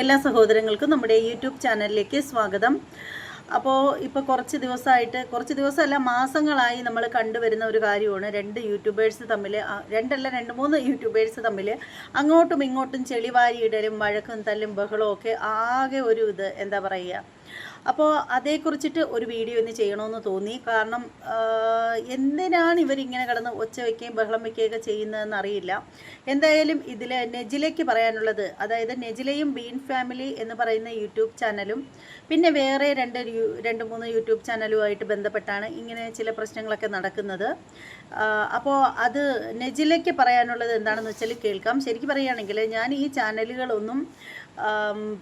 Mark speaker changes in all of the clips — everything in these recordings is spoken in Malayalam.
Speaker 1: എല്ലാ സഹോദരങ്ങൾക്കും നമ്മുടെ യൂട്യൂബ് ചാനലിലേക്ക് സ്വാഗതം. അപ്പോൾ ഇപ്പോൾ കുറച്ച് ദിവസമായിട്ട് കുറച്ച് ദിവസമല്ല മാസങ്ങളായി നമ്മൾ കണ്ടുവരുന്ന ഒരു കാര്യമാണ്. രണ്ട് യൂട്യൂബേഴ്സ് തമ്മിൽ രണ്ടല്ല രണ്ട് മൂന്ന് യൂട്യൂബേഴ്സ് തമ്മിൽ അങ്ങോട്ടും ഇങ്ങോട്ടും ചെളിവാരിയിടലും വഴക്കും തല്ലും ബഹളവും ഒക്കെ ആകെ ഒരു ഇത് എന്താ പറയുക അപ്പോൾ അതേക്കുറിച്ചിട്ട് ഒരു വീഡിയോ ഇന്ന് ചെയ്യണമെന്ന് തോന്നി. കാരണം എന്തിനാണ് ഇവരിങ്ങനെ കിടന്ന് ഒച്ച വയ്ക്കുകയും ബഹളം വയ്ക്കുകയൊക്കെ ചെയ്യുന്നതെന്ന് അറിയില്ല. എന്തായാലും ഇതിൽ നെജിലയ്ക്ക് പറയാനുള്ളത് അതായത് നെജിലയും ബീൻ ഫാമിലി എന്ന് പറയുന്ന യൂട്യൂബ് ചാനലും പിന്നെ വേറെ രണ്ട് രണ്ട് മൂന്ന് യൂട്യൂബ് ചാനലുമായിട്ട് ബന്ധപ്പെട്ടാണ് ഇങ്ങനെ ചില പ്രശ്നങ്ങളൊക്കെ നടക്കുന്നത്. അപ്പോൾ അത് നെജിലയ്ക്ക് പറയാനുള്ളത് എന്താണെന്ന് വെച്ചാൽ കേൾക്കാം. ശരിക്കും പറയുകയാണെങ്കിൽ ഞാൻ ഈ ചാനലുകളൊന്നും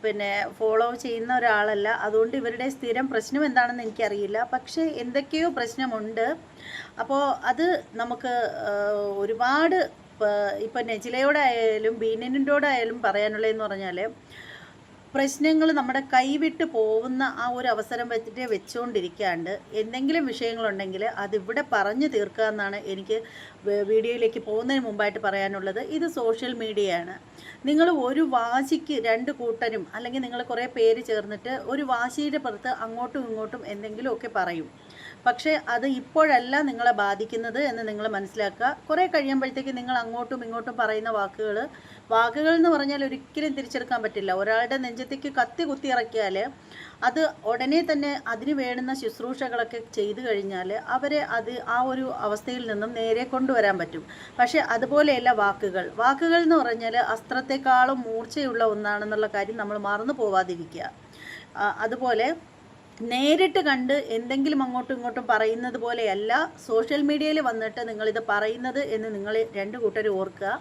Speaker 1: പിന്നെ ഫോളോ ചെയ്യുന്ന ഒരാളല്ല. അതുകൊണ്ട് ഇവരുടെ സ്ഥിരം പ്രശ്നം എന്താണെന്ന് എനിക്കറിയില്ല. പക്ഷേ എന്തൊക്കെയോ പ്രശ്നമുണ്ട്. അപ്പോൾ അത് നമുക്ക് ഒരുപാട് ഇപ്പം നെജിലയോടായാലും ബീനിന്റോടായാലും പറയാനുള്ളതെന്ന് പറഞ്ഞാൽ പ്രശ്നങ്ങൾ നമ്മുടെ കൈവിട്ട് പോകുന്ന ആ ഒരു അവസരം വെച്ചിട്ട് വെച്ചുകൊണ്ടിരിക്കാണ്ട് എന്തെങ്കിലും വിഷയങ്ങളുണ്ടെങ്കിൽ അതിവിടെ പറഞ്ഞു തീർക്കുക എന്നാണ് എനിക്ക് വീഡിയോയിലേക്ക് പോകുന്നതിന് മുമ്പായിട്ട് പറയാനുള്ളത്. ഇത് സോഷ്യൽ മീഡിയയാണ്. നിങ്ങൾ ഒരു വാശിക്ക് രണ്ട് കൂട്ടരും അല്ലെങ്കിൽ നിങ്ങൾ കുറേ പേര് ചേർന്നിട്ട് ഒരു വാശിയുടെ പുറത്ത് അങ്ങോട്ടും ഇങ്ങോട്ടും എന്തെങ്കിലുമൊക്കെ പറയും. പക്ഷേ അത് ഇപ്പോഴല്ല നിങ്ങളെ ബാധിക്കുന്നത് എന്ന് നിങ്ങൾ മനസ്സിലാക്കുക. കുറേ കഴിയുമ്പോഴത്തേക്ക് നിങ്ങൾ അങ്ങോട്ടും ഇങ്ങോട്ടും പറയുന്ന വാക്കുകൾ വാക്കുകൾ എന്ന് പറഞ്ഞാൽ ഒരിക്കലും തിരിച്ചെടുക്കാൻ പറ്റില്ല. ഒരാളുടെ നെഞ്ചത്തേക്ക് കത്തി കുത്തി ഇറക്കിയാൽ അത് ഉടനെ തന്നെ അതിന് വേണ്ടുന്ന ശുശ്രൂഷകളൊക്കെ ചെയ്തു കഴിഞ്ഞാൽ അവരെ അത് ആ ഒരു അവസ്ഥയിൽ നിന്നും നേരെ കൊണ്ടുവരാൻ പറ്റും. പക്ഷേ അതുപോലെയല്ല വാക്കുകൾ. വാക്കുകൾ എന്ന് പറഞ്ഞാൽ അസ്ത്രത്തെക്കാളും മൂർച്ചയുള്ള ഒന്നാണെന്നുള്ള കാര്യം നമ്മൾ മറന്നു പോവാതിരിക്കുക. അതുപോലെ നേരിട്ട് കണ്ട് എന്തെങ്കിലും അങ്ങോട്ടും ഇങ്ങോട്ടും പറയുന്നത് പോലെയല്ല സോഷ്യൽ മീഡിയയിൽ വന്നിട്ട് നിങ്ങളിത് പറയുന്നത് എന്ന് നിങ്ങൾ രണ്ട് കൂട്ടർ ഓർക്കുക.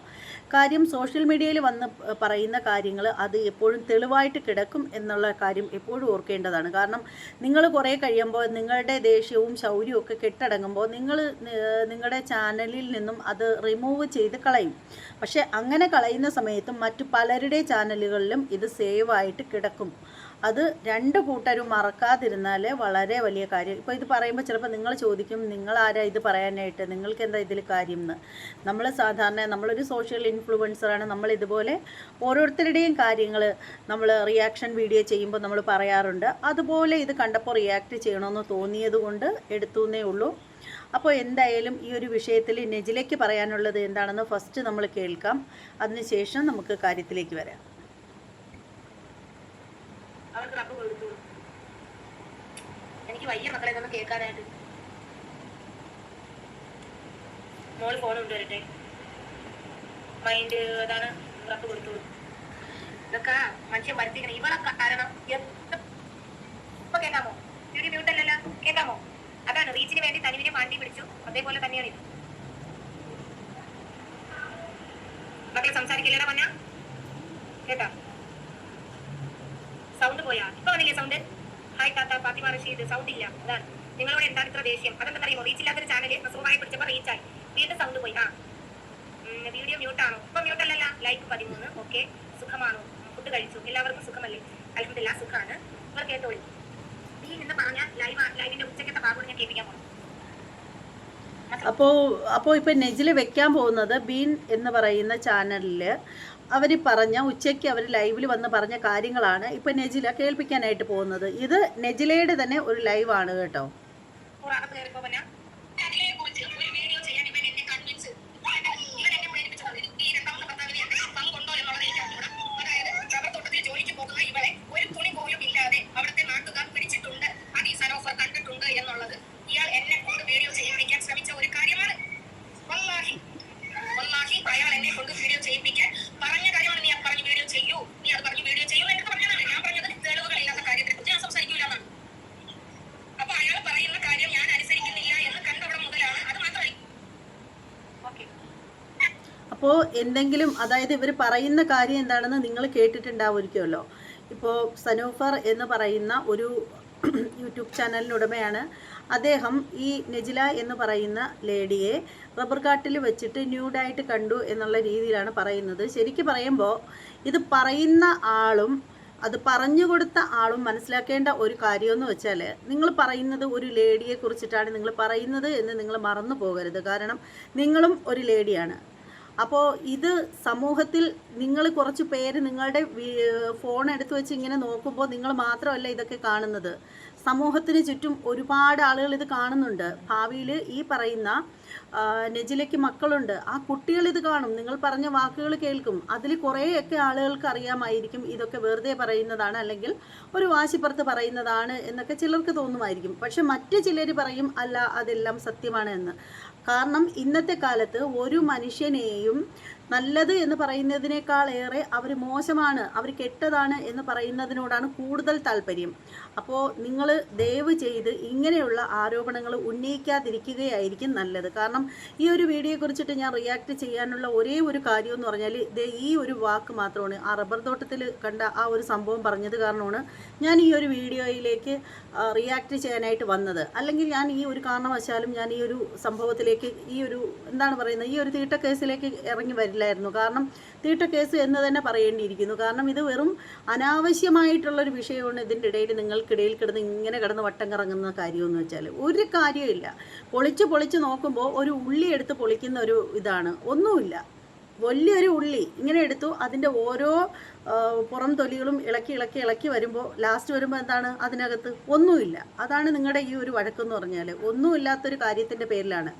Speaker 1: കാര്യം സോഷ്യൽ മീഡിയയിൽ വന്ന് പറയുന്ന കാര്യങ്ങൾ അത് എപ്പോഴും തെളിവായിട്ട് കിടക്കും എന്നുള്ള കാര്യം എപ്പോഴും ഓർക്കേണ്ടതാണ്. കാരണം നിങ്ങൾ കുറേ കഴിയുമ്പോൾ നിങ്ങളുടെ ദേഷ്യവും ശൗര്യവും ഒക്കെ കെട്ടടങ്ങുമ്പോൾ നിങ്ങൾ നിങ്ങളുടെ ചാനലിൽ നിന്നും അത് റിമൂവ് ചെയ്ത് കളയും. പക്ഷേ അങ്ങനെ കളയുന്ന സമയത്തും മറ്റു പലരുടെ ചാനലുകളിലും ഇത് സേവ് ആയിട്ട് കിടക്കും. അത് രണ്ട് കൂട്ടരും മറക്കാതിരുന്നാൽ വളരെ വലിയ കാര്യം. ഇപ്പോൾ ഇത് പറയുമ്പോൾ ചിലപ്പോൾ നിങ്ങൾ ചോദിക്കും നിങ്ങൾ ആരാ ഇത് പറയാനായിട്ട്? നിങ്ങൾക്ക് എന്താ ഇതിൽ കാര്യം എന്ന് നമ്മൾ സാധാരണ നമ്മളൊരു സോഷ്യൽ ഇൻഫ്ലുവൻസറാണ് നമ്മൾ ഇതുപോലെ ഓരോരുത്തരുടെയും കാര്യങ്ങൾ നമ്മൾ റിയാക്ഷൻ വീഡിയോ ചെയ്യുമ്പോൾ നമ്മൾ പറയാറുണ്ട്. അതുപോലെ ഇത് കണ്ടപ്പോൾ റിയാക്ട് ചെയ്യണമെന്ന് തോന്നിയത് കൊണ്ട് എടുത്തു എന്നേ ഉള്ളൂ. അപ്പോൾ എന്തായാലും ഈ ഒരു വിഷയത്തിൽ നെജിലേക്ക് പറയാനുള്ളത് എന്താണെന്ന് ഫസ്റ്റ് നമ്മൾ കേൾക്കാം. അതിനുശേഷം നമുക്ക് കാര്യത്തിലേക്ക് വരാം.
Speaker 2: എനിക്ക് വയ്യ മക്കളെ കേൾക്കാനായിട്ട്. മോൾ ഫോൺ കൊണ്ടുവരട്ടെ മൈൻഡ് അതാണ് ഉറപ്പ് കൊടുത്തു ഇതൊക്കെ മനുഷ്യൻ മരിച്ചിരിക്കണം ഇവളെ കാരണം ഇപ്പൊ കേൾക്കാമോ? ഇവിടെ മ്യൂട്ട് അല്ലല്ലോ? കേൾക്കാമോ? അതാണ് റീച്ചിന് വേണ്ടി തനിവിനെ മാറ്റി പിടിച്ചു. അതേപോലെ തന്നെയാണ് ഇത്. മക്കളെ സംസാരിക്കില്ലടാ മഞ്ഞ കേട്ടാ? സൗണ്ട് പോയാ? ഇപ്പൊ വന്നില്ലേ സൗണ്ട് ഹായ് താത്ത ഫാത്തിമ റഷീദ്. സൗണ്ട് ഇല്ല. അതാണ്. നിങ്ങളോട് എന്താണ് ഇത്ര ദേഷ്യം? അതെന്താ അറിയുമോ? റീച്ച് ഇല്ലാത്തൊരു ചാനൽ അസുഖമായി പിടിച്ചപ്പോ റീച്ചായി വീണ്ടും സൗണ്ട് പോയി. ആ. വീഡിയോ മ്യൂട്ടാണോ ഇപ്പൊ മ്യൂട്ട് അല്ലല്ല ലൈക്ക് പതിമൂന്ന് ഓക്കെ സുഖമാണോ? ഫുഡ് കഴിച്ചു. എല്ലാവർക്കും സുഖമല്ലേ? അലഹമില്ല സുഖമാണ് ഇവർ കേട്ടോളി. നീ നിന്ന് പറഞ്ഞ ലൈവ് ലൈവിന്റെ ഉച്ചക്കത്തെ ഭാഗം ഞാൻ കേൾപ്പിക്കാൻ പോകും
Speaker 1: അപ്പോൾ അപ്പോൾ ഇപ്പോൾ നെജിൽ വെക്കാൻ പോകുന്നത് ബീൻ എന്ന് പറയുന്ന ചാനലിൽ അവർ പറഞ്ഞ ഉച്ചയ്ക്ക് അവർ ലൈവിൽ വന്ന് പറഞ്ഞ കാര്യങ്ങളാണ് ഇപ്പോൾ നെജില കേൾപ്പിക്കാനായിട്ട് പോകുന്നത്. ഇത് നെജിലയുടെ തന്നെ ഒരു ലൈവാണ് കേട്ടോ
Speaker 2: പുറത്ത് കയറിപ്പോ പിന്നെ അതിനെക്കുറിച്ച് ഒരു വീഡിയോ ചെയ്യാൻ ഇവൻ എന്നെ കൺവിൻസ് ഇവൻ എന്നെ പ്രേരിപ്പിച്ചത് ഈ രണ്ടാമത്തെ ഭർത്താവിനെ എന്റെ പങ്കുണ്ടോ എന്നുള്ളത് എനിക്ക് അറിഞ്ഞൂടാ അതായത് റബ്ബർ തോട്ടത്തിൽ ജോലിക്ക് പോകുന്ന ഇവളെ ഒരു തുണി പോലും ഇല്ലാതെ അവിടുത്തെ നാട്ടുകാർ പിടിച്ചിട്ടുണ്ട് അത് ഈ സനോഫർ കണ്ടിട്ടുണ്ട് എന്നുള്ളത് ഇയാൾ എന്നെ കൊണ്ട് വീഡിയോ ചെയ്യിപ്പിക്കാൻ ശ്രമിച്ച ഒരു കാര്യമാണ് വല്ലാഹി വല്ലാഹി അയാൾ എന്നെ കൊണ്ട് വീഡിയോ ചെയ്യിപ്പിക്കാൻ പറഞ്ഞ കാര്യമാണ് നീ അത് പറഞ്ഞ് വീഡിയോ ചെയ്യൂ നീ അത് പറഞ്ഞ് വീഡിയോ ചെയ്യൂ എന്നൊക്കെ പറഞ്ഞതാണ് ഞാൻ പറഞ്ഞത് തെളിവുകളില്ലാത്ത കാര്യത്തെ കുറിച്ച് ഞാൻ സംസാരിക്കൂല എന്നാണ് അപ്പൊ അയാൾ പറയുന്ന കാര്യം ഞാൻ അനുസരിക്കുന്നില്ല എന്ന് കണ്ടവിടെ മുതലാണ് അത് മാത്രമല്ല ഓക്കെ
Speaker 1: അപ്പോൾ എന്തെങ്കിലും അതായത് ഇവർ പറയുന്ന കാര്യം എന്താണെന്ന് നിങ്ങൾ കേട്ടിട്ടുണ്ടാവുമായിരിക്കുമല്ലോ. ഇപ്പോൾ സനൂഫർ എന്ന് പറയുന്ന ഒരു യൂട്യൂബ് ചാനലിനുടമയാണ് അദ്ദേഹം ഈ നെജില എന്ന് പറയുന്ന ലേഡിയെ റബ്ബർ കാട്ടിൽ വെച്ചിട്ട് ന്യൂഡായിട്ട് കണ്ടു എന്നുള്ള രീതിയിലാണ് പറയുന്നത്. ശരിക്കും പറയുമ്പോൾ ഇത് പറയുന്ന ആളും അത് പറഞ്ഞു കൊടുത്ത ആളും മനസ്സിലാക്കേണ്ട ഒരു കാര്യമെന്ന് വെച്ചാൽ നിങ്ങൾ പറയുന്നത് ഒരു ലേഡിയെ കുറിച്ചിട്ടാണ് നിങ്ങൾ പറയുന്നത് എന്ന് നിങ്ങൾ മറന്നു പോകരുത്. കാരണം നിങ്ങളും ഒരു ലേഡിയാണ്. അപ്പോൾ ഇത് സമൂഹത്തിൽ നിങ്ങൾ കുറച്ച് പേര് നിങ്ങളുടെ ഫോൺ എടുത്തു വെച്ച് ഇങ്ങനെ നോക്കുമ്പോൾ നിങ്ങൾ മാത്രമല്ല ഇതൊക്കെ കാണുന്നത്. സമൂഹത്തിന് ചുറ്റും ഒരുപാട് ആളുകൾ ഇത് കാണുന്നുണ്ട്. ഭാവിയിൽ ഈ പറയുന്ന നെജിലയ്ക്ക് മക്കളുണ്ട്. ആ കുട്ടികൾ ഇത് കാണും. നിങ്ങൾ പറഞ്ഞ വാക്കുകൾ കേൾക്കും. അതിൽ കുറേയൊക്കെ ആളുകൾക്ക് അറിയാമായിരിക്കും ഇതൊക്കെ വെറുതെ പറയുന്നതാണ് അല്ലെങ്കിൽ ഒരു വാശിപ്പുറത്ത് പറയുന്നതാണ് എന്നൊക്കെ ചിലർക്ക് തോന്നുമായിരിക്കും. പക്ഷെ മറ്റു ചിലർ പറയും അല്ല അതെല്ലാം സത്യമാണ് എന്ന്. കാരണം ഇന്നത്തെ കാലത്ത് ഒരു മനുഷ്യനെയും നല്ലത് എന്ന് പറയുന്നതിനേക്കാൾ ഏറെ അവർ മോശമാണ് അവർ കെട്ടതാണ് എന്ന് പറയുന്നതിനോടാണ് കൂടുതൽ താല്പര്യം. അപ്പോൾ നിങ്ങൾ ദയവ് ചെയ്ത് ഇങ്ങനെയുള്ള ആരോപണങ്ങൾ ഉന്നയിക്കാതിരിക്കുകയായിരിക്കും നല്ലത്. കാരണം ഈ ഒരു വീഡിയോയെ കുറിച്ചിട്ട് ഞാൻ റിയാക്ട് ചെയ്യാനുള്ള ഒരേ ഒരു കാര്യം എന്ന് പറഞ്ഞാൽ ദേ ഈ ഒരു വാക്ക് മാത്രമാണ് ആ റബ്ബർ തോട്ടത്തിൽ കണ്ട ആ ഒരു സംഭവം പറഞ്ഞത് കാരണമാണ് ഞാൻ ഈ ഒരു വീഡിയോയിലേക്ക് റിയാക്ട് ചെയ്യാനായിട്ട് വന്നത്. അല്ലെങ്കിൽ ഞാൻ ഈ ഒരു കാരണവശാലും ഞാൻ ഈ ഒരു സംഭവത്തിലേക്ക് ഈ ഒരു എന്താണ് പറയുന്നത് ഈ ഒരു തീട്ട കേസിലേക്ക് ഇറങ്ങി വരില്ലായിരുന്നു കാരണം തീട്ട കേസ് എന്ന് തന്നെ പറയേണ്ടിയിരിക്കുന്നു. കാരണം ഇത് വെറും അനാവശ്യമായിട്ടുള്ളൊരു വിഷയമാണ് ഇതിന്റെ ഇടയിൽ നിങ്ങൾക്കിടയിൽ കിടന്ന് ഇങ്ങനെ കിടന്ന് വട്ടം കറങ്ങുന്ന കാര്യമെന്ന് വെച്ചാൽ ഒരു കാര്യമില്ല പൊളിച്ച് പൊളിച്ച് നോക്കുമ്പോൾ ഒരു ഉള്ളി എടുത്ത് പൊളിക്കുന്ന ഒരു ഇതാണ്. ഒന്നുമില്ല. വലിയൊരു ഉള്ളി ഇങ്ങനെ എടുത്തു. അതിന്റെ ഓരോ പുറം തൊലികളും ഇളക്കി ഇളക്കി ഇളക്കി വരുമ്പോൾ ലാസ്റ്റ് വരുമ്പോൾ എന്താണ്? അതിനകത്ത് ഒന്നുമില്ല. അതാണ് നിങ്ങളുടെ ഈ ഒരു വഴക്കെന്ന് പറഞ്ഞാൽ ഒന്നുമില്ലാത്തൊരു കാര്യത്തിന്റെ പേരിലാണ്.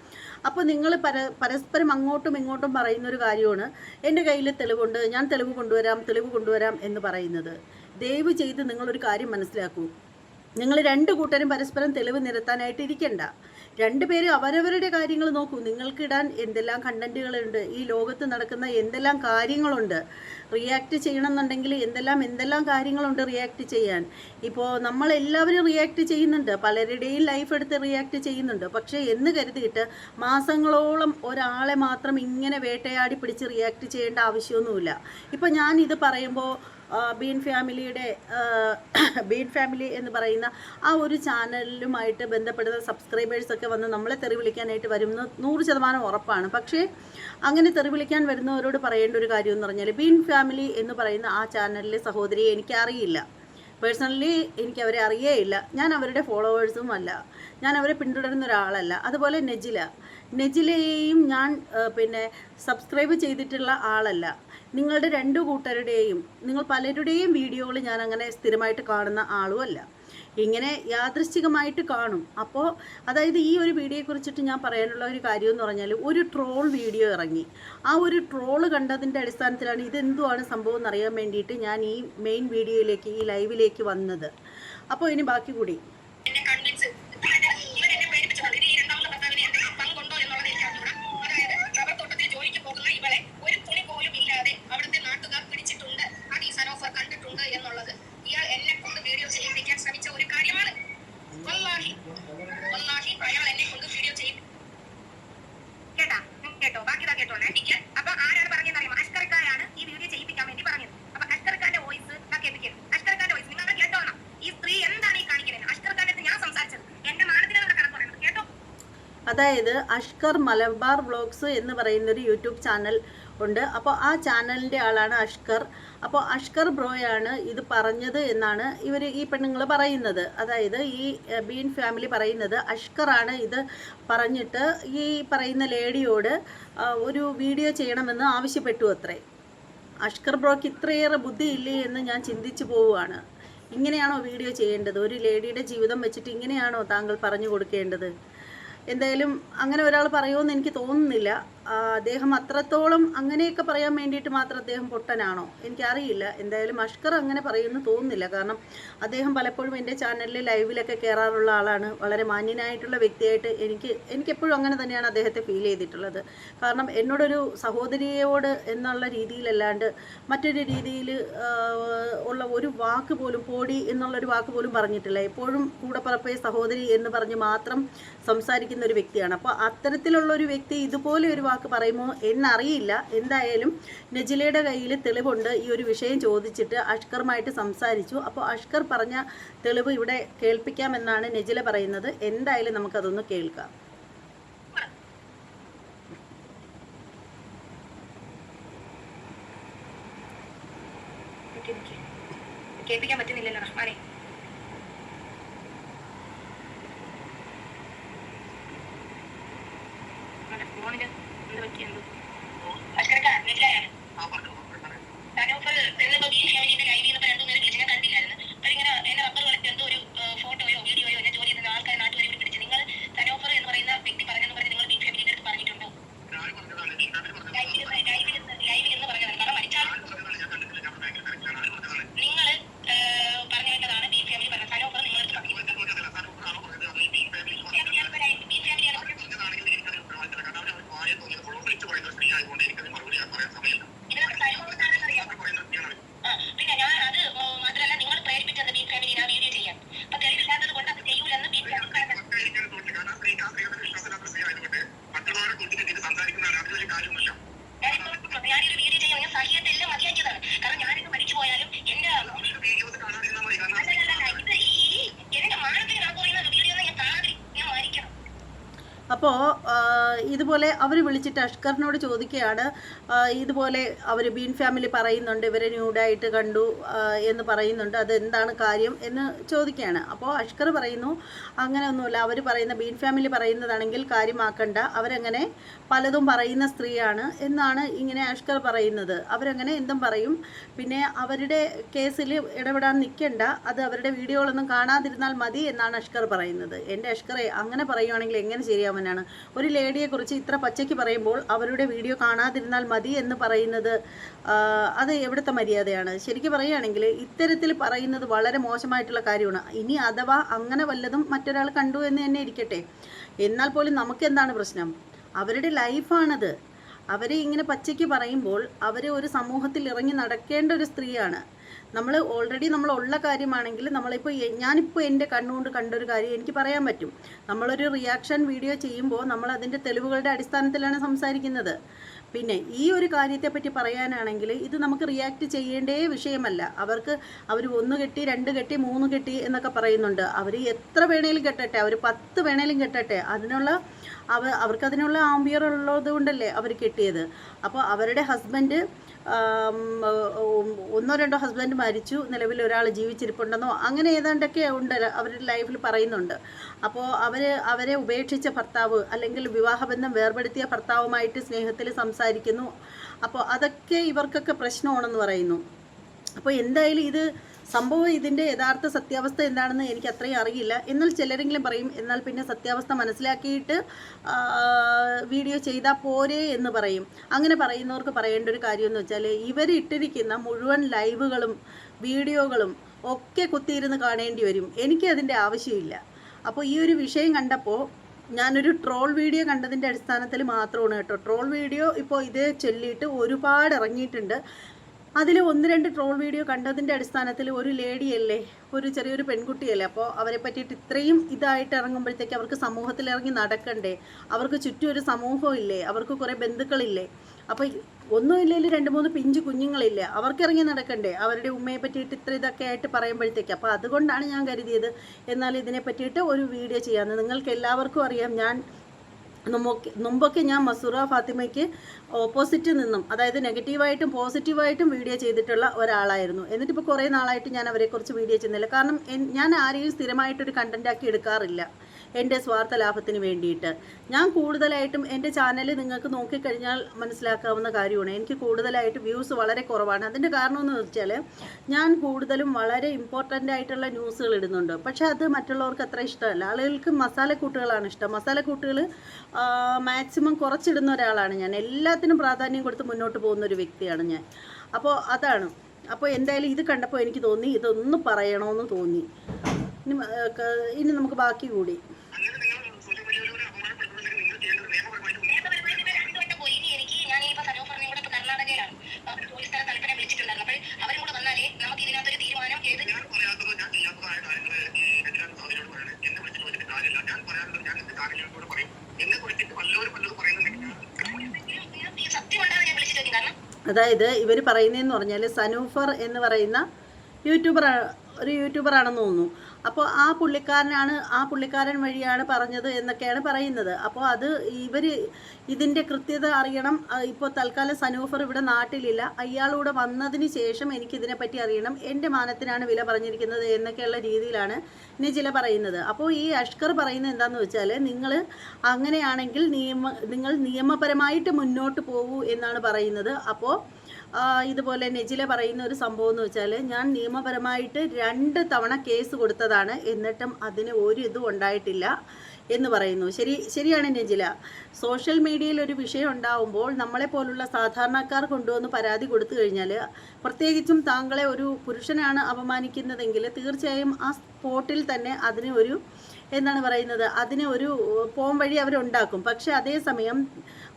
Speaker 1: അപ്പോൾ നിങ്ങൾ പര പരസ്പരം അങ്ങോട്ടും ഇങ്ങോട്ടും പറയുന്ന ഒരു കാര്യമാണ് എന്റെ കയ്യിൽ തെളിവുണ്ട്. ഞാൻ തെളിവ് കൊണ്ടുവരാം തെളിവ് കൊണ്ടുവരാം എന്ന് പറയുന്നത്. ദയവ് ചെയ്ത് നിങ്ങളൊരു കാര്യം മനസ്സിലാക്കൂ. നിങ്ങൾ രണ്ട് കൂട്ടരും പരസ്പരം തെളിവ് നിരത്താനായിട്ട് ഇരിക്കണ്ട. രണ്ടുപേരും അവരവരുടെ കാര്യങ്ങൾ നോക്കൂ. നിങ്ങൾക്കിടാൻ എന്തെല്ലാം കണ്ടന്റുകളുണ്ട്? ഈ ലോകത്ത് നടക്കുന്ന എന്തെല്ലാം കാര്യങ്ങളുണ്ട്? റിയാക്ട് ചെയ്യണമെന്നുണ്ടെങ്കിൽ എന്തെല്ലാം എന്തെല്ലാം കാര്യങ്ങളുണ്ട് റിയാക്ട് ചെയ്യാൻ? ഇപ്പോൾ നമ്മളെല്ലാവരും റിയാക്ട് ചെയ്യുന്നുണ്ട്. പലരുടെയും ലൈഫ് എടുത്ത് റിയാക്ട് ചെയ്യുന്നുണ്ട്. പക്ഷേ എന്ന് കരുതിയിട്ട് മാസങ്ങളോളം ഒരാളെ മാത്രം ഇങ്ങനെ വേട്ടയാടി പിടിച്ച് റിയാക്ട് ചെയ്യേണ്ട ആവശ്യമൊന്നുമില്ല. ഇപ്പോൾ ഞാൻ ഇത് പറയുമ്പോൾ ബീൻ ഫാമിലിയുടെ ബീൻ ഫാമിലി എന്ന് പറയുന്ന ആ ഒരു ചാനലുമായിട്ട് ബന്ധപ്പെടുന്ന സബ്സ്ക്രൈബേഴ്സൊക്കെ വന്ന് നമ്മളെ തെറി വിളിക്കാനായിട്ട് വരുന്ന നൂറ് ശതമാനം ഉറപ്പാണ്. പക്ഷേ അങ്ങനെ തെറി വിളിക്കാൻ വരുന്നവരോട് പറയേണ്ട ഒരു കാര്യം എന്ന് പറഞ്ഞാൽ ബീൻ ഫാമിലി എന്ന് പറയുന്ന ആ ചാനലിലെ സഹോദരിയെ എനിക്കറിയില്ല പേഴ്സണലി എനിക്ക് അവരെ ഇല്ല ഞാൻ അവരുടെ ഫോളോവേഴ്സും അല്ല. ഞാൻ അവരെ പിന്തുടരുന്ന ഒരാളല്ല. അതുപോലെ നെജില. നെജിലയെയും ഞാൻ പിന്നെ സബ്സ്ക്രൈബ് ചെയ്തിട്ടുള്ള ആളല്ല. നിങ്ങളുടെ രണ്ടു കൂട്ടരുടെയും നിങ്ങൾ പലരുടെയും വീഡിയോകൾ ഞാൻ അങ്ങനെ സ്ഥിരമായിട്ട് കാണുന്ന ആളുമല്ല. ഇങ്ങനെ യാദൃശ്ചികമായിട്ട് കാണും. അപ്പോൾ അതായത് ഈ ഒരു വീഡിയോയെ കുറിച്ചിട്ട് ഞാൻ പറയാനുള്ള ഒരു കാര്യം എന്ന് പറഞ്ഞാൽ ഒരു ട്രോൾ വീഡിയോ ഇറങ്ങി. ആ ഒരു ട്രോൾ കണ്ടതിന്റെ അടിസ്ഥാനത്തിലാണ് ഇതെന്തുവാണ് സംഭവം എന്നറിയാൻ വേണ്ടിയിട്ട് ഞാൻ ഈ മെയിൻ വീഡിയോയിലേക്ക് ഈ ലൈവിലേക്ക് വന്നത്. അപ്പോൾ ഇനി ബാക്കി കൂടി
Speaker 2: എന്നെ കൺവിൻസ് ഇവൻ എന്നെ പേടിപ്പിച്ചിട്ടുണ്ട് ഇനി ഈ രണ്ടാമത്തെ ഭർത്താവിന് എന്ത് പങ്കുണ്ടോ എന്നുള്ളത് എനിക്ക് അറിഞ്ഞൂടാ അതായത് റബ്ബർ തോട്ടത്തിൽ ജോലിക്ക് പോകുന്ന ഇവളെ ഒരു തുണി പോലും ഇല്ലാതെ അവിടുത്തെ നാട്ടുകാർ പിടിച്ചിട്ടുണ്ട് അത് ഈ സനോഫർ കണ്ടിട്ടുണ്ട് എന്നുള്ളത് ഇയാൾ എന്നെ കൊണ്ട് വീഡിയോ ചെയ്യിപ്പിക്കാൻ ശ്രമിച്ച ഒരു കാര്യമാണ് വല്ലാഹി വല്ലാഹി അയാൾ എന്നെ കൊണ്ട് വീഡിയോ ചെയ്യും കേട്ടാ ഉം, കേട്ടോ ബാക്കി ഇതാ കേട്ടോ എനിക്ക് അപ്പൊ ആരാണ് പറഞ്ഞതെന്ന് അറിയാമോ അഷ്കർക്കാരാണ് ഈ വീഡിയോ ചെയ്യിപ്പിക്കാൻ വേണ്ടി പറഞ്ഞത് അപ്പൊ അഷ്കർക്കാന്റെ വോയിസ് കേൾപ്പിക്കരുത് അഷ്കർക്കാന്റെ വോയിസ് നിങ്ങൾ കേട്ടോണം ഈ സ്ത്രീ എന്താണ് ഈ കാണിക്കുന്നത് അഷ്കർക്കാന്റെ അടുത്ത് ഞാൻ സംസാരിച്ചത് എന്റെ മാനത്തിനുള്ള കണക്ക് പറയുന്നത് കേട്ടോ
Speaker 1: അതായത് അഷ്കർ മലബാർ വ്ളോഗ്സ് എന്ന് പറയുന്ന ഒരു യൂട്യൂബ് ചാനൽ ഉണ്ട്. അപ്പോൾ ആ ചാനലിന്റെ ആളാണ് അഷ്കർ. അപ്പോൾ അഷ്കർ ബ്രോയാണ് ഇത് പറഞ്ഞത് എന്നാണ് ഇവർ ഈ പെണ്ണുങ്ങൾ പറയുന്നത്. അതായത് ഈ ബീൻ ഫാമിലി പറയുന്നത് അഷ്കറാണ് ഇത് പറഞ്ഞിട്ട് ഈ പറയുന്ന ലേഡിയോട് ഒരു വീഡിയോ ചെയ്യണമെന്ന് ആവശ്യപ്പെട്ടു അത്രേ. അഷ്കർ ബ്രോക്ക് ഇത്രയേറെ ബുദ്ധിയില്ലേ എന്ന് ഞാൻ ചിന്തിച്ചു പോവുകയാണ്. ഇങ്ങനെയാണോ വീഡിയോ ചെയ്യേണ്ടത്? ഒരു ലേഡിയുടെ ജീവിതം വെച്ചിട്ട് ഇങ്ങനെയാണോ താങ്കൾ പറഞ്ഞു കൊടുക്കേണ്ടത്? എന്തായാലും അങ്ങനെ ഒരാൾ പറയുമെന്ന് എനിക്ക് തോന്നുന്നില്ല. അദ്ദേഹം അത്രത്തോളം അങ്ങനെയൊക്കെ പറയാൻ വേണ്ടിയിട്ട് മാത്രം അദ്ദേഹം പൊട്ടനാണോ? എനിക്കറിയില്ല. എന്തായാലും അഷ്കർ അങ്ങനെ പറയുമെന്ന് തോന്നുന്നില്ല. കാരണം അദ്ദേഹം പലപ്പോഴും എന്റെ ചാനലിൽ ലൈവിലൊക്കെ കയറാറുള്ള ആളാണ്. വളരെ മാന്യനായിട്ടുള്ള വ്യക്തിയായിട്ട് എനിക്ക് എനിക്കെപ്പോഴും അങ്ങനെ തന്നെയാണ് അദ്ദേഹത്തെ ഫീൽ ചെയ്തിട്ടുള്ളത്. കാരണം എന്നോടൊരു സഹോദരിയോട് എന്നുള്ള രീതിയിലല്ലാണ്ട് മറ്റൊരു രീതിയിൽ ഉള്ള ഒരു വാക്ക് പോലും പോടി എന്നുള്ളൊരു വാക്ക് പോലും പറഞ്ഞിട്ടില്ല. എപ്പോഴും കൂടപ്പറപ്പേ സഹോദരി എന്ന് പറഞ്ഞ് മാത്രം സംസാരിക്കുന്ന ഒരു വ്യക്തിയാണ്. അപ്പോൾ അത്തരത്തിലുള്ള ഒരു വ്യക്തി ഇതുപോലെ ഒരു വാക്ക് പറയുമോ എന്നറിയില്ല. എന്തായാലും നജിലയുടെ കയ്യിൽ തെളിവുണ്ട്. ഈ ഒരു വിഷയം ചോദിച്ചിട്ട് അഷ്കറുമായിട്ട് സംസാരിച്ചു. അപ്പോൾ അഷ്കർ പറഞ്ഞ തെളിവ് ഇവിടെ കേൾപ്പിക്കാമെന്നാണ് നജില പറയുന്നത്. എന്തായാലും നമുക്കതൊന്ന് കേൾക്കാം.
Speaker 2: കേൾപ്പിക്കാൻ പറ്റുന്നില്ലല്ലോ റഹ്മാനെ.
Speaker 1: ഇതുപോലെ അവർ വിളിച്ചിട്ട് അഷ്കറിനോട് ചോദിക്കുകയാണ് ഇതുപോലെ അവർ ബീൻ ഫാമിലി പറയുന്നുണ്ട് ഇവരെ ന്യൂഡായിട്ട് കണ്ടു എന്ന് പറയുന്നുണ്ട് അതെന്താണ് കാര്യം എന്ന് ചോദിക്കുകയാണ്. അപ്പോൾ അഷ്കർ പറയുന്നു അങ്ങനെയൊന്നുമില്ല അവർ പറയുന്ന ബീൻ ഫാമിലി പറയുന്നതാണെങ്കിൽ കാര്യമാക്കണ്ട അവരങ്ങനെ പലതും പറയുന്ന സ്ത്രീയാണ് എന്നാണ് ഇങ്ങനെ അഷ്കർ പറയുന്നത്. അവരങ്ങനെ എന്തും പറയും. പിന്നെ അവരുടെ കേസിൽ ഇടപെടാൻ നിൽക്കണ്ട അത് അവരുടെ വീഡിയോകളൊന്നും കാണാതിരുന്നാൽ മതി എന്നാണ് അഷ്കർ പറയുന്നത്. എന്റെ അഷ്കറെ അങ്ങനെ പറയുവാണെങ്കിൽ എങ്ങനെ ശരിയാവാനാണ് ഒരു ലേഡിയെക്കുറിച്ച് ഇത്ര പച്ചയ്ക്ക് പറയുമ്പോൾ അവരുടെ വീഡിയോ കാണാതിരുന്നാൽ മതി എന്ന് പറയുന്നത് അത് എവിടുത്തെ മര്യാദയാണ്? ശരിക്കും പറയുകയാണെങ്കിൽ ഇത്തരത്തിൽ പറയുന്നത് വളരെ മോശമായിട്ടുള്ള കാര്യമാണ്. ഇനി അഥവാ അങ്ങനെ വല്ലതും മറ്റൊരാൾ കണ്ടു എന്ന് തന്നെ ഇരിക്കട്ടെ. എന്നാൽ പോലും നമുക്ക് എന്താണ് പ്രശ്നം? അവരുടെ ലൈഫാണത്. അവരെ ഇങ്ങനെ പച്ചയ്ക്ക് പറയുമ്പോൾ അവർ ഒരു സമൂഹത്തിൽ ഇറങ്ങി നടക്കേണ്ട ഒരു സ്ത്രീയാണ്. നമ്മൾ ഓൾറെഡി നമ്മൾ ഉള്ള കാര്യമാണെങ്കിൽ നമ്മളിപ്പോൾ ഞാനിപ്പോൾ എന്റെ കണ്ണുകൊണ്ട് കണ്ടൊരു കാര്യം എനിക്ക് പറയാൻ പറ്റും. നമ്മളൊരു റിയാക്ഷൻ വീഡിയോ ചെയ്യുമ്പോൾ നമ്മൾ അതിന്റെ തെളിവുകളുടെ അടിസ്ഥാനത്തിലാണ് സംസാരിക്കുന്നത്. പിന്നെ ഈ ഒരു കാര്യത്തെപ്പറ്റി പറയാനാണെങ്കിൽ ഇത് നമുക്ക് റിയാക്ട് ചെയ്യേണ്ടേ വിഷയമല്ല. അവർക്ക് അവർ ഒന്ന് കെട്ടി രണ്ട് കെട്ടി മൂന്ന് കെട്ടി എന്നൊക്കെ പറയുന്നുണ്ട്. അവർ എത്ര വേണേലും കെട്ടട്ടെ അവർ പത്ത് വേണേലും കെട്ടട്ടെ. അതിനുള്ള അവ അവർക്കതിനുള്ള ആംബിയർ ഉള്ളത് കൊണ്ടല്ലേ അവർ കെട്ടിയത്. അപ്പോൾ അവരുടെ ഹസ്ബൻഡ് ഒന്നോ രണ്ടോ ഹസ്ബൻഡ് മരിച്ചു. നിലവിൽ ഒരാൾ ജീവിച്ചിരിപ്പുണ്ടെന്നോ അങ്ങനെ ഏതാണ്ടൊക്കെ ഉണ്ട്. അവരുടെ ലൈഫിൽ പറയുന്നുണ്ട്. അപ്പോൾ അവർ അവരെ ഉപേക്ഷിച്ച ഭർത്താവ് അല്ലെങ്കിൽ വിവാഹബന്ധം വേർപെടുത്തിയ ഭർത്താവുമായിട്ട് സ്നേഹത്തിൽ സംസാരിക്കുന്നു. അപ്പോൾ അതൊക്കെ ഇവർക്കൊക്കെ പ്രശ്നമാണെന്ന് പറയുന്നു. അപ്പോൾ എന്തായാലും ഇത് സംഭവം ഇതിന്റെ യഥാർത്ഥ സത്യാവസ്ഥ എന്താണെന്ന് എനിക്ക് അത്രയും അറിയില്ല. എന്നാൽ ചിലരെങ്കിലും പറയും എന്നാൽ പിന്നെ സത്യാവസ്ഥ മനസ്സിലാക്കിയിട്ട് വീഡിയോ ചെയ്താൽ പോരെ എന്ന് പറയും. അങ്ങനെ പറയുന്നവർക്ക് പറയേണ്ട ഒരു കാര്യം എന്ന് വെച്ചാൽ ഇവർ ഇട്ടിരിക്കുന്ന മുഴുവൻ ലൈവുകളും വീഡിയോകളും ഒക്കെ കുത്തിയിരുന്ന് കാണേണ്ടി വരും. എനിക്ക് അതിന്റെ ആവശ്യമില്ല. അപ്പോൾ ഈ ഒരു വിഷയം കണ്ടപ്പോൾ ഞാനൊരു ട്രോൾ വീഡിയോ കണ്ടതിന്റെ അടിസ്ഥാനത്തിൽ മാത്രമാണ് കേട്ടോ. ട്രോൾ വീഡിയോ ഇപ്പോൾ ഇത് ചൊല്ലിയിട്ട് ഒരുപാട് ഇറങ്ങിയിട്ടുണ്ട്. അതിൽ ഒന്ന് രണ്ട് ട്രോൾ വീഡിയോ കണ്ടതിന്റെ അടിസ്ഥാനത്തിൽ ഒരു ലേഡിയല്ലേ ഒരു ചെറിയൊരു പെൺകുട്ടിയല്ലേ. അപ്പോൾ അവരെ പറ്റിയിട്ട് ഇത്രയും ഇതായിട്ട് ഇറങ്ങുമ്പോഴത്തേക്ക് അവർക്ക് സമൂഹത്തിൽ ഇറങ്ങി നടക്കണ്ടേ? അവർക്ക് ചുറ്റും ഒരു സമൂഹം ഇല്ലേ? അവർക്ക് കുറേ ബന്ധുക്കളില്ലേ? അപ്പോൾ ഒന്നുമില്ലെങ്കിൽ രണ്ട് മൂന്ന് പിഞ്ച് കുഞ്ഞുങ്ങളില്ലേ അവർക്ക് ഇറങ്ങി നടക്കണ്ടേ? അവരുടെ ഉമ്മയെ പറ്റിയിട്ട് ഇത്ര ഇതൊക്കെ ആയിട്ട് പറയുമ്പോഴത്തേക്ക്. അപ്പോൾ അതുകൊണ്ടാണ് ഞാൻ കരുതിയത് എന്നാൽ ഇതിനെ പറ്റിയിട്ട് ഒരു വീഡിയോ ചെയ്യാമെന്ന്. നിങ്ങൾക്ക് എല്ലാവർക്കും അറിയാം ഞാൻ മുമ്പൊക്കെ ഞാൻ മസൂറ ഫാത്തിമയ്ക്ക് ഓപ്പോസിറ്റിൽ നിന്നും അതായത് നെഗറ്റീവായിട്ടും പോസിറ്റീവായിട്ടും വീഡിയോ ചെയ്തിട്ടുള്ള ഒരാളായിരുന്നു. എന്നിട്ട് എന്നിട്ടിപ്പോൾ കുറേ നാളായിട്ട് ഞാൻ അവരെക്കുറിച്ച് വീഡിയോ ചെയ്യുന്നില്ല. കാരണം ഞാൻ ആരെയും സ്ഥിരമായിട്ടൊരു കണ്ടന്റാക്കി എടുക്കാറില്ല. എന്റെ സ്വാർത്ഥ ലാഭത്തിന് വേണ്ടിയിട്ട്. ഞാൻ കൂടുതലായിട്ടും എന്റെ ചാനൽ നിങ്ങൾക്ക് നോക്കിക്കഴിഞ്ഞാൽ മനസ്സിലാക്കാവുന്ന കാര്യമാണ്. എനിക്ക് കൂടുതലായിട്ട് വ്യൂസ് വളരെ കുറവാണ്. അതിന്റെ കാരണം എന്ന് വെച്ചാൽ ഞാൻ കൂടുതലും വളരെ ഇമ്പോർട്ടന്റ് ആയിട്ടുള്ള ന്യൂസുകൾ ഇടുന്നുണ്ട്. പക്ഷേ അത് മറ്റുള്ളവർക്ക് അത്ര ഇഷ്ടമല്ല. ആളുകൾക്ക് മസാലക്കൂട്ടുകളാണ് ഇഷ്ടം. മസാലക്കൂട്ടുകൾ മാക്സിമം കുറച്ചിടുന്ന ഒരാളാണ് ഞാൻ. എല്ലാത്തിനും പ്രാധാന്യം കൊടുത്ത് മുന്നോട്ട് പോകുന്ന ഒരു വ്യക്തിയാണ് ഞാൻ. അപ്പോൾ അതാണ്. അപ്പോൾ എന്തായാലും ഇത് കണ്ടപ്പോൾ എനിക്ക് തോന്നി ഇതൊന്ന് പറയണമെന്ന് തോന്നി. ഇനി ഇനി നമുക്ക് ബാക്കി കൂടി
Speaker 2: അങ്ങനെ നിങ്ങൾ സോഷ്യൽ മീഡിയയിലൂടെ അപമാനപ്പെടുത്തുന്നുണ്ടെങ്കിൽ നിങ്ങൾ ചെയ്യേണ്ടത് നിയമപരമായിട്ട് നിയമപരമായിട്ട് ഇവർ രണ്ടു വട്ടം പോയി ഇനി എനിക്ക് ഞാൻ ഇപ്പൊ സനോഫറിനെ കൂടെ ഇപ്പൊ കർണാടകയിലാണ് അവർ പോലീസ് സ്ഥലം തലപ്പനെ വിളിച്ചിട്ടുണ്ടായിരുന്നു അപ്പോൾ അവരും കൂടെ വന്നാലേ നമുക്ക് ഇതിനകത്തൊരു തീരുമാനം ഏത്
Speaker 3: ഞാൻ പറയാത്തത് ഞാൻ ചെയ്യാത്തതായ കാര്യങ്ങൾ എല്ലാ സ്വാമിയോട് പറയണേ എന്നെ വിളിച്ച് ചോദിച്ചിട്ട് കാര്യമില്ല ഞാൻ പറയാനുള്ളത് ഞാൻ എന്റെ കാര്യങ്ങളോട് പറയും എന്നെ കുറിച്ചിട്ട് വല്ലവരും വല്ലതും പറയുന്നുണ്ടെങ്കിൽ ഞാൻ
Speaker 2: ഈ സത്യമായിട്ടാണ് ഞാൻ വിളിച്ചു ചോദിക്കുന്നത് കാരണം
Speaker 1: അതായത് ഇവർ പറയുന്നതെന്ന് പറഞ്ഞാൽ സനൂഫർ എന്ന് പറയുന്ന യൂട്യൂബർ ഒരു യൂട്യൂബറാണെന്ന് തോന്നുന്നു. അപ്പോൾ ആ പുള്ളിക്കാരനാണ് ആ പുള്ളിക്കാരൻ വഴിയാണ് പറഞ്ഞത് എന്നൊക്കെയാണ് പറയുന്നത്. അപ്പോൾ അത് ഇവർ ഇതിന്റെ കൃത്യത അറിയണം. ഇപ്പോൾ തൽക്കാലം സനൂഫർ ഇവിടെ നാട്ടിലില്ല. അയാളൂടെ വന്നതിന് ശേഷം എനിക്കിതിനെപ്പറ്റി അറിയണം. എന്റെ മാനത്തിനാണ് വില പറഞ്ഞിരിക്കുന്നത് എന്നൊക്കെയുള്ള രീതിയിലാണ് നിജില പറയുന്നത്. അപ്പോൾ ഈ അഷ്കർ പറയുന്നത് എന്താണെന്ന് വെച്ചാൽ നിങ്ങൾ അങ്ങനെയാണെങ്കിൽ നിയമ നിങ്ങൾ നിയമപരമായിട്ട് മുന്നോട്ട് പോകൂ എന്നാണ് പറയുന്നത്. അപ്പോൾ ഇതുപോലെ നെജില പറയുന്ന ഒരു സംഭവം എന്ന് വെച്ചാൽ ഞാൻ നിയമപരമായിട്ട് രണ്ട് തവണ കേസ് കൊടുത്തതാണ്. എന്നിട്ടും അതിന് ഒരു ഇതും ഉണ്ടായിട്ടില്ല. എന്ന് പറയുന്നു. ശരി ശരിയാണ് നെജില സോഷ്യൽ മീഡിയയിൽ ഒരു വിഷയം ഉണ്ടാവുമ്പോൾ നമ്മളെ പോലുള്ള സാധാരണക്കാർ കൊണ്ടുവന്ന് പരാതി കൊടുത്തു കഴിഞ്ഞാൽ പ്രത്യേകിച്ചും താങ്കളെ ഒരു പുരുഷനാണ് അപമാനിക്കുന്നതെങ്കിൽ തീർച്ചയായും ആ സ്പോട്ടിൽ തന്നെ അതിന് ഒരു എന്താണ് പറയുന്നത് അതിന് ഒരു പോം വഴി അവരുണ്ടാക്കും പക്ഷെ അതേസമയം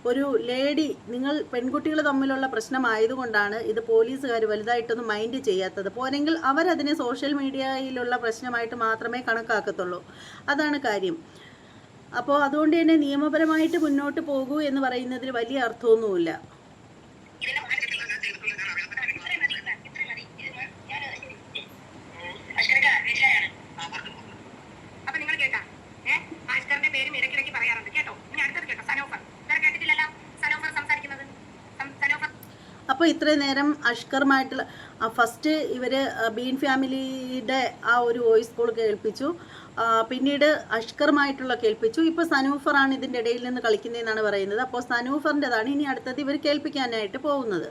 Speaker 1: ഒരു ലേഡി നിങ്ങൾ പെൺകുട്ടികൾ തമ്മിലുള്ള പ്രശ്നമായതുകൊണ്ടാണ് ഇത് പോലീസുകാർ വലുതായിട്ടൊന്നും മൈൻഡ് ചെയ്യാത്തത്. പോരെങ്കിൽ അവരതിനെ സോഷ്യൽ മീഡിയയിലുള്ള പ്രശ്നമായിട്ട് മാത്രമേ കണക്കാക്കത്തുള്ളൂ. അതാണ് കാര്യം. അപ്പോൾ അതുകൊണ്ട് തന്നെ നിയമപരമായിട്ട് മുന്നോട്ട് പോകൂ എന്ന് പറയുന്നതിന് വലിയ അർത്ഥമൊന്നുമില്ല.
Speaker 3: അപ്പോൾ
Speaker 2: ഇത്രയും
Speaker 1: നേരം അഷ്കറുമായിട്ടുള്ള ഫസ്റ്റ് ഇവർ ബീൻ ഫാമിലിയുടെ ആ ഒരു വോയിസ് കോൾ കേൾപ്പിച്ചു. പിന്നീട് അഷ്കറുമായിട്ടുള്ള കേൾപ്പിച്ചു. ഇപ്പോൾ സനൂഫറാണ് ഇതിന്റെ ഇടയിൽ നിന്ന് കളിക്കുന്നതെന്നാണ് പറയുന്നത്. അപ്പോൾ സനൂഫറിന്റെതാണ് ഇനി അടുത്തത് ഇവർ കേൾപ്പിക്കാനായിട്ട് പോകുന്നത്.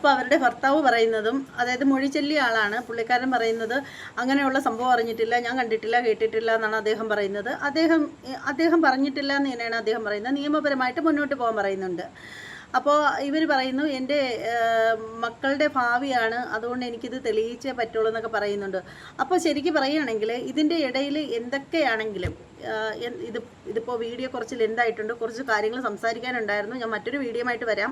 Speaker 1: അപ്പോൾ അവരുടെ ഭർത്താവ് പറയുന്നതും അതായത് മൊഴി ചൊല്ലിയ ആളാണ്. പുള്ളിക്കാരൻ പറയുന്നത് അങ്ങനെയുള്ള സംഭവം അറിഞ്ഞിട്ടില്ല ഞാൻ കണ്ടിട്ടില്ല കേട്ടിട്ടില്ല എന്നാണ് അദ്ദേഹം പറയുന്നത്. അദ്ദേഹം അദ്ദേഹം പറഞ്ഞിട്ടില്ല എന്ന് തന്നെയാണ് അദ്ദേഹം പറയുന്നത്. നിയമപരമായിട്ട് മുന്നോട്ട് പോകാൻ പറയുന്നുണ്ട്. അപ്പോൾ ഇവർ പറയുന്നു എന്റെ മക്കളുടെ ഭാവിയാണ്. അതുകൊണ്ട് എനിക്കിത് തെളിയിച്ചേ പറ്റുള്ളൂ എന്നൊക്കെ പറയുന്നുണ്ട്. അപ്പോൾ ശരിക്കും പറയുകയാണെങ്കിൽ ഇതിന്റെ ഇടയിൽ എന്തൊക്കെയാണെങ്കിലും ഇത് ഇതിപ്പോൾ വീഡിയോ കുറച്ച് ലെന്തായിട്ടുണ്ട്. കുറച്ച് കാര്യങ്ങൾ സംസാരിക്കാനുണ്ടായിരുന്നു. ഞാൻ മറ്റൊരു വീഡിയോ ആയിട്ട് വരാം.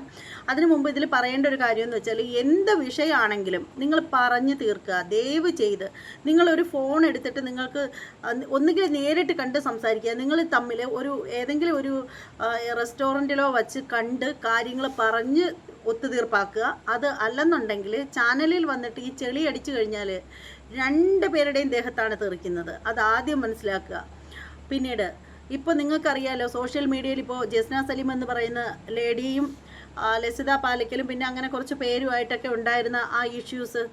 Speaker 1: അതിനു മുമ്പ് ഇതിൽ പറയേണ്ട ഒരു കാര്യം എന്ന് വെച്ചാൽ എന്ത് വിഷയമാണെങ്കിലും നിങ്ങൾ പറഞ്ഞു തീർക്കുക. ദയവ് ചെയ്ത് നിങ്ങളൊരു ഫോൺ എടുത്തിട്ട് നിങ്ങൾക്ക് ഒന്നുകിൽ നേരിട്ട് കണ്ട് സംസാരിക്കുക. നിങ്ങൾ തമ്മിൽ ഒരു ഏതെങ്കിലും ഒരു റെസ്റ്റോറന്റിലോ വച്ച് കണ്ട് കാര്യങ്ങൾ പറഞ്ഞ് ഒത്തുതീർപ്പാക്കുക. അത് അല്ലെന്നുണ്ടെങ്കിൽ ചാനലിൽ വന്നിട്ട് ഈ ചെളി അടിച്ചു കഴിഞ്ഞാൽ രണ്ട് പേരുടെയും ദേഹത്താണ് തെറിക്കുന്നത്. അത് ആദ്യം മനസ്സിലാക്കുക. പിന്നീട് ഇപ്പോൾ നിങ്ങൾക്കറിയാലോ സോഷ്യൽ മീഡിയയിൽ ഇപ്പോൾ ജസ്ന സലീം എന്ന് പറയുന്ന ലേഡിയും ലസിത പാലക്കലും പിന്നെ അങ്ങനെ കുറച്ച് പേരുമായിട്ടൊക്കെ ഉണ്ടായിരുന്ന ആ ഇഷ്യൂസ്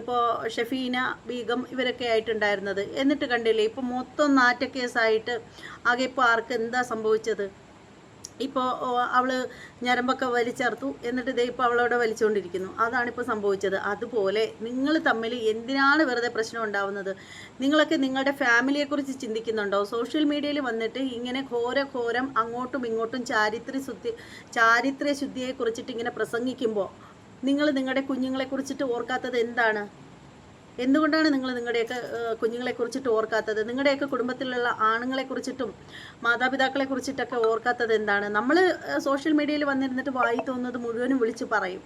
Speaker 1: ഇപ്പോൾ ഷെഫീന ബീഗം ഇവരൊക്കെ ആയിട്ടുണ്ടായിരുന്നത്. എന്നിട്ട് കണ്ടില്ലേ ഇപ്പോൾ മൊത്തം നാറ്റ കേസായിട്ട് ആകെ ഇപ്പോൾ ആർക്ക് എന്താ സംഭവിച്ചത്? ഇപ്പോൾ അവൾ ഞരമ്പൊക്കെ വലിച്ചേർത്തു എന്നിട്ട് ഇതേ ഇപ്പോൾ അവളവിടെ വലിച്ചുകൊണ്ടിരിക്കുന്നു അതാണിപ്പോൾ സംഭവിച്ചത്. അതുപോലെ നിങ്ങൾ തമ്മിൽ എന്തിനാണ് വെറുതെ പ്രശ്നം ഉണ്ടാവുന്നത്? നിങ്ങളൊക്കെ നിങ്ങളുടെ ഫാമിലിയെക്കുറിച്ച് ചിന്തിക്കുന്നുണ്ടോ? സോഷ്യൽ മീഡിയയിൽ വന്നിട്ട് ഇങ്ങനെ ഘോര ഘോരം അങ്ങോട്ടും ഇങ്ങോട്ടും ചാരിത്ര ശുദ്ധി ചാരിത്ര ശുദ്ധിയെക്കുറിച്ചിട്ട് ഇങ്ങനെ പ്രസംഗിക്കുമ്പോൾ നിങ്ങൾ നിങ്ങളുടെ കുഞ്ഞുങ്ങളെ കുറിച്ചിട്ട് ഓർക്കാത്തത് എന്താണ്? എന്തുകൊണ്ടാണ് നിങ്ങൾ നിങ്ങളുടെയൊക്കെ കുഞ്ഞുങ്ങളെ കുറിച്ചിട്ട് ഓർക്കാത്തത്? നിങ്ങളുടെയൊക്കെ കുടുംബത്തിലുള്ള ആണുങ്ങളെ കുറിച്ചിട്ടും മാതാപിതാക്കളെ കുറിച്ചിട്ടൊക്കെ ഓർക്കാത്തത് എന്താണ്? നമ്മൾ സോഷ്യൽ മീഡിയയിൽ വന്നിരുന്നിട്ട് വായി തോന്നുന്നത് മുഴുവനും വിളിച്ച് പറയും.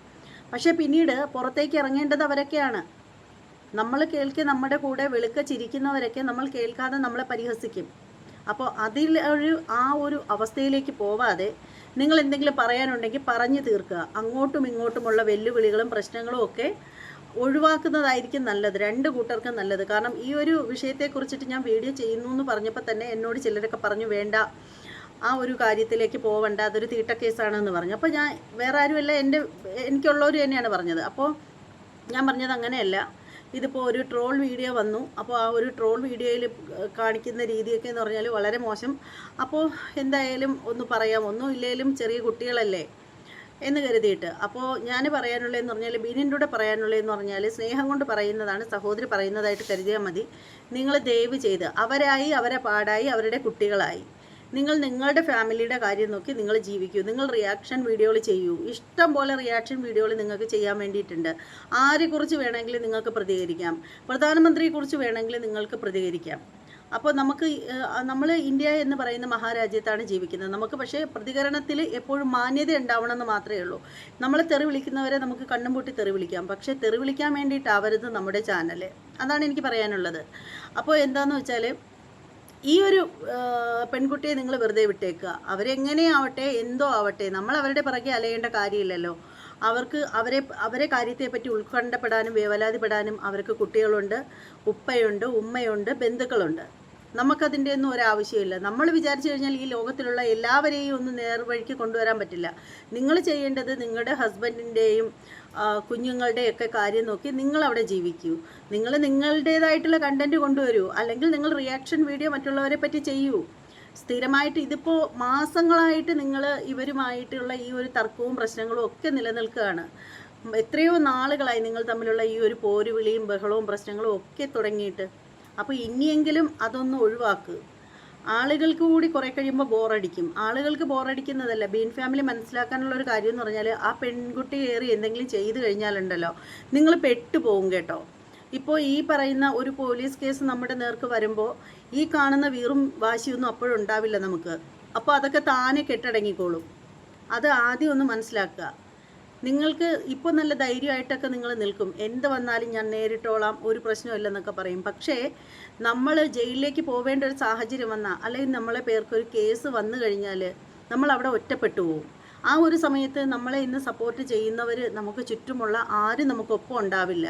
Speaker 1: പക്ഷേ പിന്നീട് പുറത്തേക്ക് ഇറങ്ങേണ്ടത് അവരൊക്കെയാണ്. നമ്മൾ കേൾക്കെ നമ്മുടെ കൂടെ വെളുക്ക ചിരിക്കുന്നവരൊക്കെ നമ്മൾ കേൾക്കാതെ നമ്മളെ പരിഹസിക്കും. അപ്പോൾ അതിൽ ഒരു ആ ഒരു അവസ്ഥയിലേക്ക് പോവാതെ നിങ്ങൾ എന്തെങ്കിലും പറയാനുണ്ടെങ്കിൽ പറഞ്ഞു തീർക്കുക. അങ്ങോട്ടും ഇങ്ങോട്ടുമുള്ള വെല്ലുവിളികളും പ്രശ്നങ്ങളും ഒക്കെ ഒഴിവാക്കുന്നതായിരിക്കും നല്ലത്. രണ്ട് കൂട്ടർക്കും നല്ലത്. കാരണം ഈ ഒരു വിഷയത്തെക്കുറിച്ചിട്ട് ഞാൻ വീഡിയോ ചെയ്യുന്നു എന്ന് പറഞ്ഞപ്പോൾ തന്നെ എന്നോട് ചിലരൊക്കെ പറഞ്ഞു വേണ്ട ആ ഒരു കാര്യത്തിലേക്ക് പോവണ്ട അതൊരു തീട്ട കേസാണെന്ന് പറഞ്ഞു. അപ്പോൾ ഞാൻ വേറെ ആരുമല്ല എന്റെ എനിക്കുള്ളവർ തന്നെയാണ് പറഞ്ഞത്. അപ്പോൾ ഞാൻ പറഞ്ഞത് അങ്ങനെയല്ല. ഇതിപ്പോൾ ഒരു ട്രോൾ വീഡിയോ വന്നു. അപ്പോൾ ആ ഒരു ട്രോൾ വീഡിയോയിൽ കാണിക്കുന്ന രീതിയൊക്കെ എന്ന് പറഞ്ഞാൽ വളരെ മോശം. അപ്പോൾ എന്തായാലും ഒന്ന് പറയാം. ഒന്നും ഇല്ലെങ്കിലും ചെറിയ കുട്ടികളല്ലേ? എന്ന് കരുതിയിട്ട്. അപ്പോൾ ഞാൻ പറയാനുള്ളതെന്ന് പറഞ്ഞാൽ ബീനിന്റെ കൂടെ പറയാനുള്ളതെന്ന് പറഞ്ഞാൽ സ്നേഹം കൊണ്ട് പറയുന്നതാണ് സഹോദരി പറയുന്നതായിട്ട് കരുതിയാൽ മതി. നിങ്ങൾ ദയവ് ചെയ്ത് അവരായി അവരെ പാടായി അവരുടെ കുട്ടികളായി. നിങ്ങൾ നിങ്ങളുടെ ഫാമിലിയുടെ കാര്യം നോക്കി നിങ്ങൾ ജീവിക്കൂ. നിങ്ങൾ റിയാക്ഷൻ വീഡിയോകൾ ചെയ്യൂ. ഇഷ്ടം പോലെ റിയാക്ഷൻ വീഡിയോകൾ നിങ്ങൾക്ക് ചെയ്യാൻ വേണ്ടിയിട്ടുണ്ട്. ആരെക്കുറിച്ച് വേണമെങ്കിലും നിങ്ങൾക്ക് പ്രതികരിക്കാം. പ്രധാനമന്ത്രിയെക്കുറിച്ച് വേണമെങ്കിൽ നിങ്ങൾക്ക് പ്രതികരിക്കാം. അപ്പോൾ നമുക്ക് നമ്മൾ ഇന്ത്യ എന്ന് പറയുന്ന മഹാരാജ്യത്താണ് ജീവിക്കുന്നത്. നമുക്ക് പക്ഷേ പ്രതികരണത്തിൽ എപ്പോഴും മാന്യത ഉണ്ടാവണം എന്ന് മാത്രമേ ഉള്ളൂ. നമ്മൾ തെറി വിളിക്കുന്നവരെ നമുക്ക് കണ്ണും പൂട്ടി തെറി വിളിക്കാം. പക്ഷേ തെറി വിളിക്കാൻ വേണ്ടിയിട്ടാവരുത് നമ്മുടെ ചാനൽ അതാണ് എനിക്ക് പറയാനുള്ളത്. അപ്പോൾ എന്താണെന്ന് വെച്ചാൽ ഈ ഒരു പെൺകുട്ടിയെ നിങ്ങൾ വെറുതെ വിട്ടേക്കുക. അവരെങ്ങനെയാവട്ടെ എന്തോ ആവട്ടെ നമ്മൾ അവരുടെ പിറകെ അലയേണ്ട കാര്യമില്ലല്ലോ. അവർക്ക് അവരെ അവരെ കാര്യത്തെപ്പറ്റി ഉത്കണ്ഠപ്പെടാനും വേവലാതിപ്പെടാനും അവർക്ക് കുട്ടികളുണ്ട് ഉപ്പയുണ്ട് ഉമ്മയുണ്ട് ബന്ധുക്കളുണ്ട്. നമുക്കതിന്റെ ഒന്നും ഒരാവശ്യമില്ല. നമ്മൾ വിചാരിച്ചു കഴിഞ്ഞാൽ ഈ ലോകത്തിലുള്ള എല്ലാവരെയും ഒന്ന് നേർവഴിക്ക് കൊണ്ടുവരാൻ പറ്റില്ല. നിങ്ങൾ ചെയ്യേണ്ടത് നിങ്ങളുടെ ഹസ്ബൻഡിന്റെയും കുഞ്ഞുങ്ങളുടെയൊക്കെ കാര്യം നോക്കി നിങ്ങൾ അവിടെ ജീവിക്കൂ. നിങ്ങൾ നിങ്ങളുടേതായിട്ടുള്ള കണ്ടന്റ് കൊണ്ടുവരൂ. അല്ലെങ്കിൽ നിങ്ങൾ റിയാക്ഷൻ വീഡിയോ മറ്റുള്ളവരെ പറ്റി ചെയ്യൂ. സ്ഥിരമായിട്ട് ഇതിപ്പോൾ മാസങ്ങളായിട്ട് നിങ്ങൾ ഇവരുമായിട്ടുള്ള ഈ ഒരു തർക്കവും പ്രശ്നങ്ങളും ഒക്കെ നിലനിൽക്കുകയാണ്. എത്രയോ നാളുകളായി നിങ്ങൾ തമ്മിലുള്ള ഈ ഒരു പോരുവിളിയും ബഹളവും പ്രശ്നങ്ങളും ഒക്കെ തുടങ്ങിയിട്ട്. അപ്പോൾ ഇനിയെങ്കിലും അതൊന്ന് ഒഴിവാക്കുക ആളുകൾക്ക് കൂടി കുറേ കഴിയുമ്പോൾ ബോറടിക്കും. ആളുകൾക്ക് ബോറടിക്കുന്നതല്ല. ബീൻ ഫാമിലി മനസ്സിലാക്കാനുള്ള ഒരു കാര്യം എന്ന് പറഞ്ഞാൽ ആ പെൺകുട്ടി കയറി എന്തെങ്കിലും ചെയ്തു കഴിഞ്ഞാലുണ്ടല്ലോ. നിങ്ങൾ പെട്ടുപോകും കേട്ടോ. ഇപ്പോൾ ഈ പറയുന്ന ഒരു പോലീസ് കേസ് നമ്മുടെ നേർക്ക് വരുമ്പോൾ ഈ കാണുന്ന വീറും വാശിയൊന്നും അപ്പോഴുണ്ടാവില്ല നമുക്ക്. അപ്പോൾ അതൊക്കെ താനെ കെട്ടടങ്ങിക്കോളും. അത് ആദ്യം ഒന്ന് മനസ്സിലാക്കുക. നിങ്ങൾക്ക് ഇപ്പോൾ നല്ല ധൈര്യമായിട്ടൊക്കെ നിങ്ങൾ നിൽക്കും. എന്ത് വന്നാലും ഞാൻ നേരിട്ടോളാം ഒരു പ്രശ്നമില്ലെന്നൊക്കെ പറയും. പക്ഷേ നമ്മൾ ജയിലിലേക്ക് പോവേണ്ട ഒരു സാഹചര്യം വന്നാൽ അല്ലെങ്കിൽ നമ്മളെ പേർക്കൊരു കേസ് വന്നു കഴിഞ്ഞാൽ നമ്മൾ അവിടെ ഒറ്റപ്പെട്ടു പോകും ആ ഒരു സമയത്ത് നമ്മളെ ഇന്ന് സപ്പോർട്ട് ചെയ്യുന്നവർ നമുക്ക് ചുറ്റുമുള്ള ആരും നമുക്കൊപ്പം ഉണ്ടാവില്ല.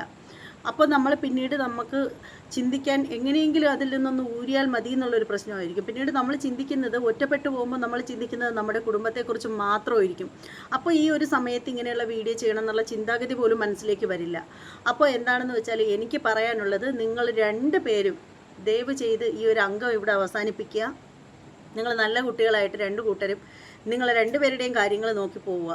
Speaker 1: അപ്പോൾ നമ്മൾ പിന്നീട് നമുക്ക് ചിന്തിക്കാൻ എങ്ങനെയെങ്കിലും അതിൽ നിന്നൊന്ന് ഊരിയാൽ മതി എന്നുള്ളൊരു പ്രശ്നമായിരിക്കും. പിന്നീട് നമ്മൾ ചിന്തിക്കുന്നത് ഒറ്റപ്പെട്ടു പോകുമ്പോൾ നമ്മൾ ചിന്തിക്കുന്നത് നമ്മുടെ കുടുംബത്തെക്കുറിച്ച് മാത്രമായിരിക്കും. അപ്പോൾ ഈ ഒരു സമയത്ത് ഇങ്ങനെയുള്ള വീഡിയോ ചെയ്യണം എന്നുള്ള ചിന്താഗതി പോലും മനസ്സിലേക്ക് വരില്ല. അപ്പോൾ എന്താണെന്ന് വെച്ചാൽ എനിക്ക് പറയാനുള്ളത് നിങ്ങൾ രണ്ട് പേരും ദയവ് ചെയ്ത് ഈ ഒരു അംഗം ഇവിടെ അവസാനിപ്പിക്കുക. നിങ്ങൾ നല്ല കുട്ടികളായിട്ട് രണ്ട് കൂട്ടരും നിങ്ങൾ രണ്ടുപേരുടെയും കാര്യങ്ങൾ നോക്കി പോവുക.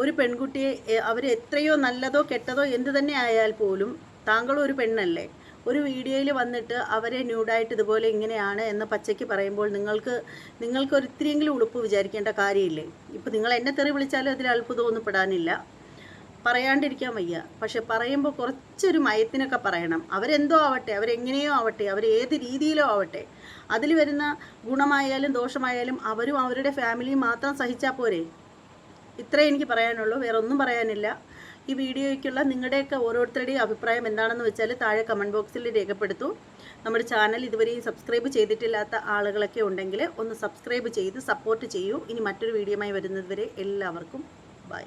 Speaker 1: ഒരു പെൺകുട്ടിയെ അവർ എത്രയോ നല്ലതോ കെട്ടതോ എന്ത് തന്നെ ആയാൽ പോലും താങ്കളും ഒരു പെണ്ണല്ലേ? ഒരു വീഡിയോയിൽ വന്നിട്ട് അവരെ ന്യൂഡായിട്ട് ഇതുപോലെ ഇങ്ങനെയാണ് എന്ന് പച്ചയ്ക്ക് പറയുമ്പോൾ നിങ്ങൾക്ക് നിങ്ങൾക്ക് ഒരിത്തിരിയെങ്കിലും ഉളുപ്പ് വിചാരിക്കേണ്ട കാര്യമില്ലേ? ഇപ്പോൾ നിങ്ങൾ എന്നെ തെറി വിളിച്ചാലും അതിൽ അത്ഭുതമൊന്നും പെടാനില്ല. പറയാണ്ടിരിക്കാൻ വയ്യ. പക്ഷെ പറയുമ്പോൾ കുറച്ചൊരു മയത്തിനൊക്കെ പറയണം. അവരെന്തോ ആവട്ടെ അവരെങ്ങനെയോ ആവട്ടെ അവർ ഏത് രീതിയിലോ ആവട്ടെ. അതിൽ വരുന്ന ഗുണമായാലും ദോഷമായാലും അവരും അവരുടെ ഫാമിലിയും മാത്രം സഹിച്ചാൽ പോരെ? ഇത്രേ എനിക്ക് പറയാനുള്ളൂ. വേറെ ഒന്നും പറയാനില്ല. ഈ വീഡിയോയ്ക്കുള്ള നിങ്ങളുടെയൊക്കെ ഓരോരുത്തരുടെയും അഭിപ്രായം എന്താണെന്ന് വെച്ചാൽ താഴെ കമന്റ് ബോക്സിൽ രേഖപ്പെടുത്തൂ. നമ്മുടെ ചാനൽ ഇതുവരെയും സബ്സ്ക്രൈബ് ചെയ്തിട്ടില്ലാത്ത ആളുകളൊക്കെ ഉണ്ടെങ്കിൽ ഒന്ന് സബ്സ്ക്രൈബ് ചെയ്ത് സപ്പോർട്ട് ചെയ്യൂ. ഇനി മറ്റൊരു വീഡിയോയുമായി വരുന്നതുവരെ എല്ലാവർക്കും ബൈ.